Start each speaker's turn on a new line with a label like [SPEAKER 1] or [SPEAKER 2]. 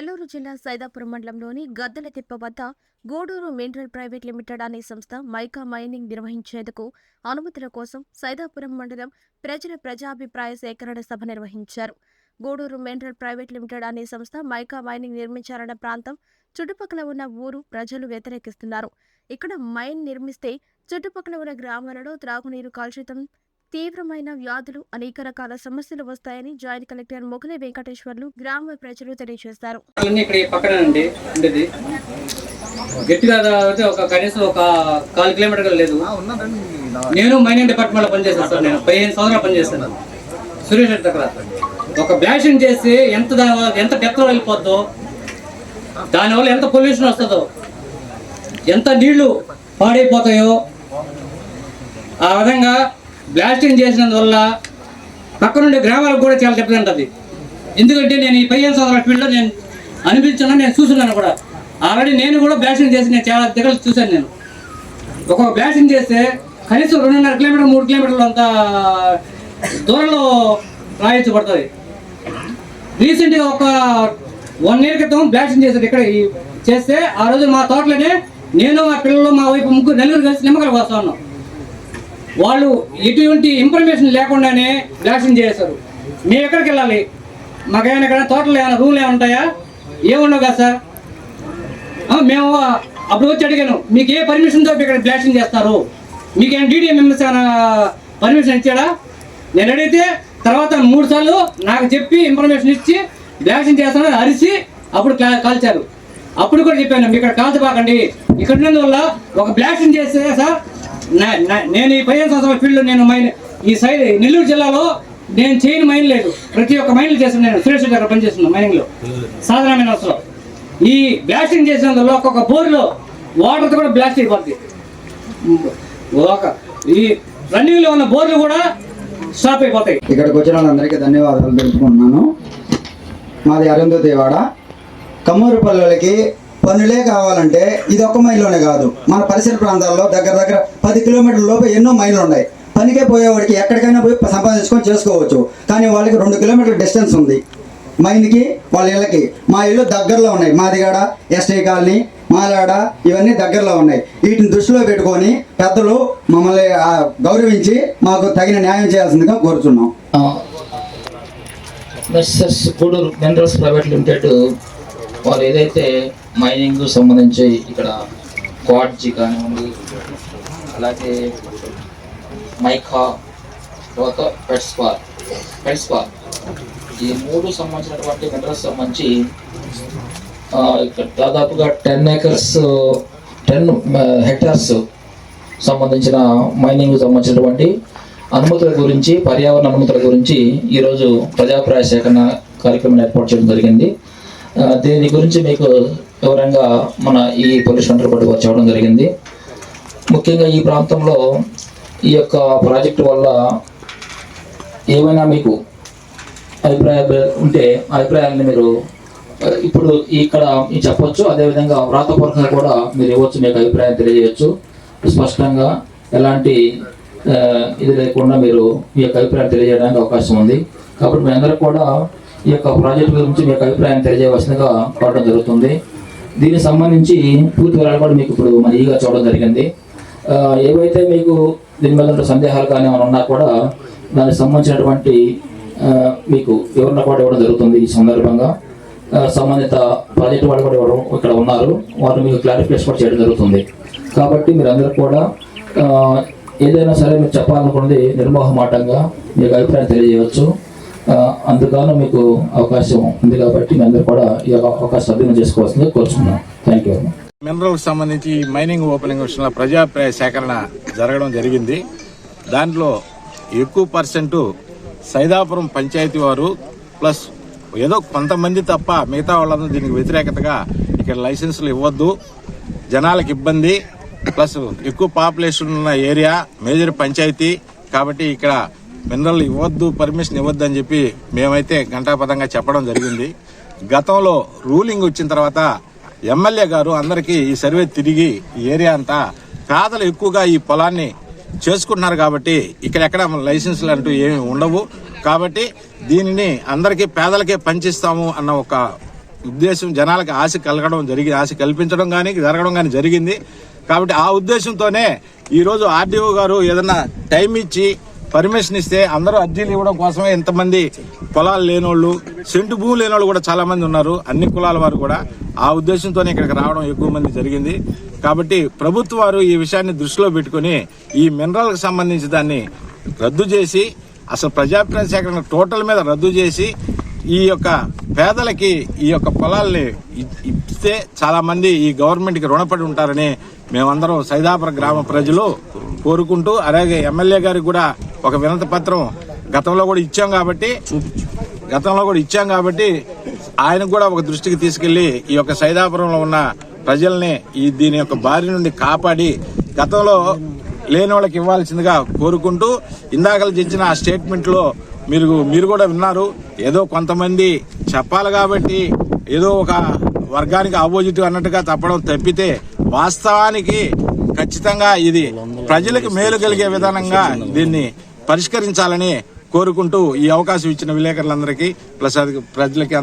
[SPEAKER 1] నెల్లూరు జిల్లా సైదాపురం మండలంలోని గద్దెల తిప్ప వద్ద గూడూరు మినరల్ ప్రైవేట్ లిమిటెడ్ అనే సంస్థ మైకా మైనింగ్ నిర్వహించేందుకు అనుమతుల కోసం సైదాపురం మండలం ప్రజల ప్రజాభిప్రాయ సేకరణ సభ నిర్వహించారు. గూడూరు మినరల్ ప్రైవేట్ లిమిటెడ్ అనే సంస్థ మైకా మైనింగ్ నిర్మించాలన్న ప్రాంతం చుట్టుపక్కల ఉన్న ఊరు ప్రజలు వ్యతిరేకిస్తున్నారు. ఇక్కడ మైన్ నిర్మిస్తే చుట్టుపక్కల ఉన్న గ్రామాలలో త్రాగునీరు కాలుష్యతం తీవ్రమైన వ్యాధులు అనేక రకాల సమస్యలు వస్తాయని జాయింట్ కలెక్టర్ మొగలి వెంకటేశ్వర్లు గ్రామ ప్రజలు తెలియజేశారు.
[SPEAKER 2] ఇక్కడ ఉండేది. గట్టిగా అయితే ఒక కనీసం ఒక కాలు కిలోమీటర్ లేదు. నేను మైనింగ్ డిపార్ట్మెంట్లో పనిచేస్తాను సార్ నేను పదిహేను సంవత్సరాలు పనిచేస్తాను సురేష్ రెడ్డి దగ్గర. ఒక బ్లాషింగ్ చేసి ఎంత ఎంత డెప్త్లో వెళ్ళిపోద్దో దానివల్ల ఎంత పొల్యూషన్ వస్తుందో ఎంత నీళ్ళు పాడైపోతాయో ఆ విధంగా బ్లాస్టింగ్ చేసినందువల్ల పక్కనుండే గ్రామాలకు కూడా చాలా దెబ్బతింటది ఎందుకంటే నేను ఈ పదిహేను సంవత్సరాల ఫీల్డ్లో నేను అనిపించాను నేను చూస్తున్నాను కూడా. ఆల్రెడీ నేను కూడా బ్లాస్టింగ్ చేసి నేను చాలా దగ్గర చూశాను నేను. ఒక బ్లాస్టింగ్ చేస్తే కనీసం రెండున్నర కిలోమీటర్ మూడు కిలోమీటర్లు అంత దూరంలో రాయించబడుతుంది. రీసెంట్గా ఒక వన్ ఇయర్ క్రితం బ్లాస్టింగ్ చేశారు ఇక్కడ చేస్తే ఆ రోజు మా తోటలోనే నేను మా పిల్లలు మా వైపు ముగ్గురు నలుగురు కలిసి నిమ్మకాయలు వస్తా ఉన్నాం. వాళ్ళు ఎటువంటి ఇన్ఫర్మేషన్ లేకుండానే బ్లాస్టింగ్ చేశారు. మేము ఎక్కడికి వెళ్ళాలి? మాకు ఏమైనా ఇక్కడ తోటలు ఏమైనా రూమ్లు ఏమైనా ఉంటాయా? ఏముండవు కదా సార్? మేము అప్పుడు వచ్చి అడిగాను మీకు ఏ పర్మిషన్తో ఇక్కడ బ్లాస్టింగ్ చేస్తారు? మీకు ఏమైనా డీడీ మెంబర్స్ ఏమైనా పర్మిషన్ ఇచ్చాడా? నేను అడిగితే తర్వాత మూడు సార్లు నాకు చెప్పి ఇన్ఫర్మేషన్ ఇచ్చి బ్లాస్టింగ్ చేస్తానని అరిసి అప్పుడు కాల్చారు. అప్పుడు కూడా చెప్పాను మీకు ఇక్కడ కాల్చబాకండి. ఇక్కడ ఉన్నందువల్ల ఒక బ్లాస్టింగ్ చేస్తే సార్ నేను ఈ పదిహేను సంవత్సరాల ఫీల్డ్ నేను మైన్ ఈ సైడ్ నెల్లూరు జిల్లాలో నేను చేయని మైన్ లేదు. ప్రతి ఒక్క మైన్లు చేస్తున్నా నేను. సురేష్ దగ్గర పనిచేస్తున్నాను మైనింగ్లో. సాధారణ మైనర్స్లో ఈ బ్లాస్టింగ్ చేసినందులో ఒక్కొక్క బోర్లో వాటర్తో కూడా బ్లాస్ట్ అయిపోద్ది. ఒక ఈ రన్నింగ్లో ఉన్న బోర్లు కూడా స్టాప్ అయిపోతాయి.
[SPEAKER 3] ఇక్కడికి వచ్చిన వాళ్ళందరికీ ధన్యవాదాలు తెలుపుకుంటున్నాను. మాది అరుంధతివాడ కమ్మూరు పల్లెలకి పనులే కావాలంటే ఇది ఒక్క మైల్లోనే కాదు. మన పరిసర ప్రాంతాల్లో దగ్గర దగ్గర పది కిలోమీటర్ల లోపు ఎన్నో మైళ్ళు ఉన్నాయి. పనికే పోయేవాడికి ఎక్కడికైనా పోయి సంపాదించుకొని చేసుకోవచ్చు. కానీ వాళ్ళకి రెండు కిలోమీటర్ల డిస్టెన్స్ ఉంది. మైన్కి వాళ్ళ ఇళ్ళకి. మా ఇల్లు దగ్గరలో ఉన్నాయి. మాదిగాడ ఎస్టీ కాలనీ మాలాడ ఇవన్నీ దగ్గరలో ఉన్నాయి. వీటిని దృష్టిలో పెట్టుకొని పెద్దలు మమ్మల్ని గౌరవించి మాకు తగిన న్యాయం చేయాల్సిందిగా కోరుచున్నాం.
[SPEAKER 4] Messrs Gudur minerals private limited వాళ్ళు ఏదైతే మైనింగ్ సంబంధించి ఇక్కడ క్వాడ్జి కానివ్వండి అలాగే మైకా తర్వాత పెట్స్పార్ పెట్స్పార్ ఈ మూడు సంబంధించినటువంటి మినరల్స్ సంబంధించి ఇక్కడ దాదాపుగా టెన్ ఏకర్స్ టెన్ హెక్టార్స్ సంబంధించిన మైనింగ్ సంబంధించినటువంటి అనుమతుల గురించి పర్యావరణ అనుమతుల గురించి ఈరోజు ప్రజాప్రాయ సేకరణ కార్యక్రమం ఏర్పాటు చేయడం జరిగింది. దీని గురించి మీకు వివరంగా మన ఈ పోలీస్ సెంటర్ బట్టి వచ్చవడం జరిగింది. ముఖ్యంగా ఈ ప్రాంతంలో ఈ యొక్క ప్రాజెక్టు వల్ల ఏమైనా మీకు అభిప్రాయాలు ఉంటే అభిప్రాయాలని అభిప్రాయాన్ని మీరు ఇప్పుడు ఇక్కడ మీరు చెప్పొచ్చు. అదేవిధంగా వ్రాతపూర్వకంగా కూడా మీరు ఇవ్వచ్చు మీకు అభిప్రాయం తెలియజేయచ్చు. స్పష్టంగా ఎలాంటి ఇది లేకుండా మీరు మీ యొక్క అభిప్రాయం తెలియజేయడానికి అవకాశం ఉంది. కాబట్టి మీ అందరూ కూడా ఈ యొక్క ప్రాజెక్ట్ గురించి మీ యొక్క అభిప్రాయం తెలియజేయవలసిందిగా కోరడం జరుగుతుంది. దీనికి సంబంధించి పూర్తి వివరాలు కూడా మీకు ఇప్పుడు మన ఈగా చూడడం జరిగింది. ఏవైతే మీకు దీని మీద ఉన్న సందేహాలు కానీ ఏమైనా ఉన్నా కూడా దానికి సంబంధించినటువంటి మీకు వివరణ కూడా ఇవ్వడం జరుగుతుంది ఈ సందర్భంగా. సంబంధిత ప్రాజెక్ట్ వాళ్ళు కూడా ఇవ్వడం ఇక్కడ ఉన్నారు వారు మీకు క్లారిఫికేషన్ కూడా చేయడం జరుగుతుంది. కాబట్టి మీరందరూ కూడా ఏదైనా సరే మీరు చెప్పాలనుకున్నది నిర్మోహమాటంగా మీకు అభిప్రాయం తెలియజేయవచ్చు. అందుకని మీకు అవకాశం ఉంది కాబట్టి మీ అందరూ కూడా ఈ అవకాశం సద్వినియోగం చేసుకోవాల్సిందిగా కోరుచున్నాం. థ్యాంక్ యూ
[SPEAKER 5] మినరల్ సంబంధించి మైనింగ్ ఓపెనింగ్ విషయంలో ప్రజాప్రాయ సేకరణ జరగడం జరిగింది. దాంట్లో ఎక్కువ పర్సెంట్ సైదాపురం పంచాయతీ వారు ప్లస్ ఏదో కొంతమంది తప్ప మిగతా వాళ్ళందరూ దీనికి వ్యతిరేకతగా ఇక్కడ లైసెన్సులు ఇవ్వద్దు. జనాలకు ఇబ్బంది. ప్లస్ ఎక్కువ పాపులేషన్ ఉన్న ఏరియా మేజర్ పంచాయతీ కాబట్టి ఇక్కడ మినరల్ ఇవ్వద్దు పర్మిషన్ ఇవ్వద్దు అని చెప్పి మేమైతే ఘంటాపథంగా చెప్పడం జరిగింది. గతంలో రూలింగ్ వచ్చిన తర్వాత ఎమ్మెల్యే గారు అందరికీ ఈ సర్వే తిరిగి ఈ ఏరియా అంతా పేదలు ఎక్కువగా ఈ పొలాన్ని చేసుకుంటున్నారు కాబట్టి ఇక్కడ ఎక్కడ లైసెన్సులు అంటూ ఏమి ఉండవు. కాబట్టి దీనిని అందరికీ పేదలకే పంచిస్తాము అన్న ఒక ఉద్దేశం జనాలకు ఆశ కలగడం జరిగింది ఆశ కల్పించడం కానీ జరగడం కానీ జరిగింది. కాబట్టి ఆ ఉద్దేశంతోనే ఈరోజు ఆర్డీఓ గారు ఏదన్నా టైం ఇచ్చి పర్మిషన్ ఇస్తే అందరూ అర్జీలు ఇవ్వడం కోసమే ఇంతమంది పొలాలు లేనోళ్ళు సెంటు భూమి లేనోళ్ళు కూడా చాలా మంది ఉన్నారు అన్ని కులాల వారు కూడా. ఆ ఉద్దేశంతోనే ఇక్కడికి రావడం ఎక్కువ మంది జరిగింది. కాబట్టి ప్రభుత్వ వారు ఈ విషయాన్ని దృష్టిలో పెట్టుకుని ఈ మినరల్కి సంబంధించి దాన్ని రద్దు చేసి అసలు ప్రజాప్రాయ సేకరణ టోటల్ మీద రద్దు చేసి ఈ యొక్క పేదలకి ఈ యొక్క పొలాల్ని ఇస్తే చాలా మంది ఈ గవర్నమెంట్కి రుణపడి ఉంటారని మేమందరం సైదాపుర గ్రామ ప్రజలు కోరుకుంటూ అలాగే ఎమ్మెల్యే గారికి కూడా ఒక వినతి పత్రం గతంలో కూడా ఇచ్చాం కాబట్టి గతంలో కూడా ఇచ్చాం కాబట్టి ఆయనకు కూడా ఒక దృష్టికి తీసుకెళ్ళి ఈ యొక్క సైదాపురంలో ఉన్న ప్రజల్ని ఈ దీని యొక్క బారి నుండి కాపాడి గతంలో లేని వాళ్ళకి ఇవ్వాల్సిందిగా కోరుకుంటూ ఇందాకలు ఇచ్చిన ఆ స్టేట్మెంట్లో మీరు మీరు కూడా విన్నారు. ఏదో కొంతమంది చెప్పాలి కాబట్టి ఏదో ఒక వర్గానికి ఆపోజిట్ అన్నట్టుగా తప్పడం తప్పితే వాస్తవానికి ఖచ్చితంగా ఇది ప్రజలకు మేలు కలిగే విధానంగా దీన్ని పరిష్కరించాలని కోరుకుంటూ ఈ అవకాశం ఇచ్చిన విలేకరులందరికీ ప్లస్ ప్రజలకి